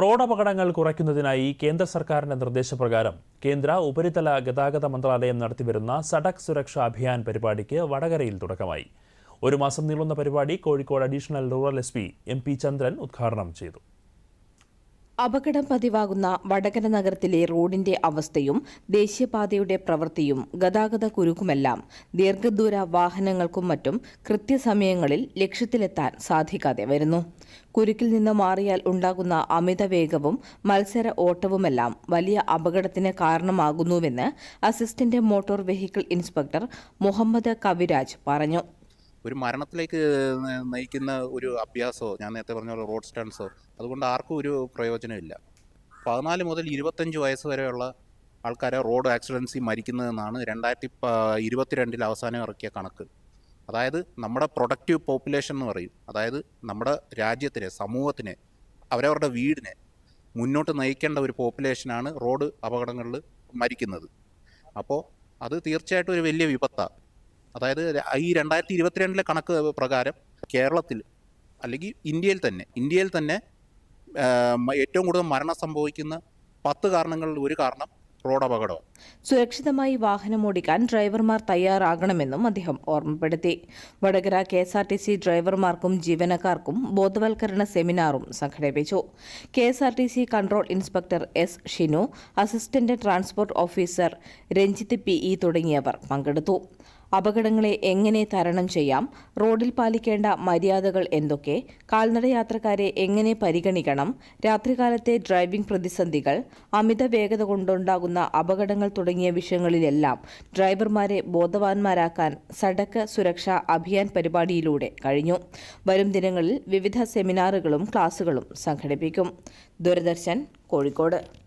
Road അപകടങ്ങൾ കുറയ്ക്കുന്നതിനായി കേന്ദ്ര സർക്കാരിന്റെ നിർദ്ദേശപ്രകാരം കേന്ദ്ര ഉപരിതല ഗതാഗത മന്ത്രാലയം നടത്തിവരുന്ന സഡക് സുരക്ഷാ അഭിയാൻ പരിപാടിക്ക് വടകരയിൽ തുടക്കമായി. ഒരു മാസം നീളുന്ന പരിപാടി Kozhikode additional rural S P M P Chandran ഉദ്ഘാടനം ചെയ്തു. അപകടം പതിവാകുന്ന വടകര നഗരത്തിലെ റോഡിന്റെ അവസ്ഥയും ദേശീയപാതയുടെ പ്രവൃത്തിയും ഗതാഗത കുരുക്കുമെല്ലാം ദീർഘദൂര വാഹനങ്ങൾക്കും മറ്റും കൃത്യസമയങ്ങളിൽ ലക്ഷ്യത്തിലെത്താൻ സാധിക്കാതെ വരുന്നു. കുരുക്കിൽ നിന്ന് മാറിയാൽ ഉണ്ടാകുന്ന അമിത വേഗവും മത്സര ഓട്ടവുമെല്ലാം വലിയ അപകടത്തിന് കാരണമാകുന്നുവെന്ന് assistant motor vehicle inspector Muhammad Kaviraj പറഞ്ഞു. ഒരു മരണത്തിലേക്ക് നയിക്കുന്ന ഒരു അഭ്യാസമോ ഞാൻ നേരത്തെ പറഞ്ഞ പോലെ റോഡ് സ്റ്റൺസോ അതുകൊണ്ട് ആർക്കും ഒരു പ്രയോജനമില്ല. പതിനാല് മുതൽ ഇരുപത്തഞ്ച് വയസ്സ് വരെയുള്ള ആൾക്കാരെ റോഡ് ആക്സിഡൻസി മരിക്കുന്നതെന്നാണ് രണ്ടായിരത്തി ഇരുപത്തിരണ്ടിൽ അവസാനം ഇറക്കിയ കണക്ക്. അതായത് നമ്മുടെ പ്രൊഡക്റ്റീവ് പോപ്പുലേഷൻ എന്ന് പറയും. അതായത് നമ്മുടെ രാജ്യത്തിനെ സമൂഹത്തിനെ അവരവരുടെ വീടിനെ മുന്നോട്ട് നയിക്കേണ്ട ഒരു പോപ്പുലേഷനാണ് റോഡ് അപകടങ്ങളിൽ മരിക്കുന്നത്. അപ്പോൾ അത് തീർച്ചയായിട്ടും ഒരു വലിയ വിപത്താണ് അതായത് ഈ രണ്ടായിരത്തി ഇരുപത്തിരണ്ടിലെ കണക്ക് പ്രകാരം കേരളത്തിൽ അല്ലെങ്കിൽ ഇന്ത്യയിൽ തന്നെ ഇന്ത്യയിൽ തന്നെ ഏറ്റവും കൂടുതൽ മരണം സംഭവിക്കുന്ന പത്ത് കാരണങ്ങളിൽ ഒരു കാരണം റോഡ് അപകടം. സുരക്ഷിതമായി വാഹനം ഓടിക്കാൻ ഡ്രൈവർമാർ തയ്യാറാകണമെന്നും അദ്ദേഹം ഓർമ്മപ്പെടുത്തി. Vadakara K S R T C ഡ്രൈവർമാർക്കും ജീവനക്കാർക്കും ബോധവൽക്കരണ സെമിനാറും സംഘടിപ്പിച്ചു. K S R T C control inspector S Shinu assistant transport officer Ranjith P E തുടങ്ങിയവർ പങ്കെടുത്തു. അപകടങ്ങളെ എങ്ങനെ തരണം ചെയ്യാം റോഡിൽ പാലിക്കേണ്ട മര്യാദകൾ എന്തൊക്കെ കാൽനട യാത്രക്കാരെ എങ്ങനെ പരിഗണിക്കണം രാത്രികാലത്തെ ഡ്രൈവിംഗ് പ്രതിസന്ധികൾ അമിത വേഗത കൊണ്ടുണ്ടാകുന്ന അപകടങ്ങൾ തുടങ്ങിയ വിഷയങ്ങളിലെല്ലാം ഡ്രൈവർമാരെ ബോധവാന്മാരാക്കാൻ സടക്ക് സുരക്ഷാ അഭിയാൻ പരിപാടിയിലൂടെ കഴിഞ്ഞു. വരും ദിനങ്ങളിൽ വിവിധ സെമിനാറുകളും ക്ലാസുകളും സംഘടിപ്പിക്കും. ദൂരദർശൻ കോഴിക്കോട്.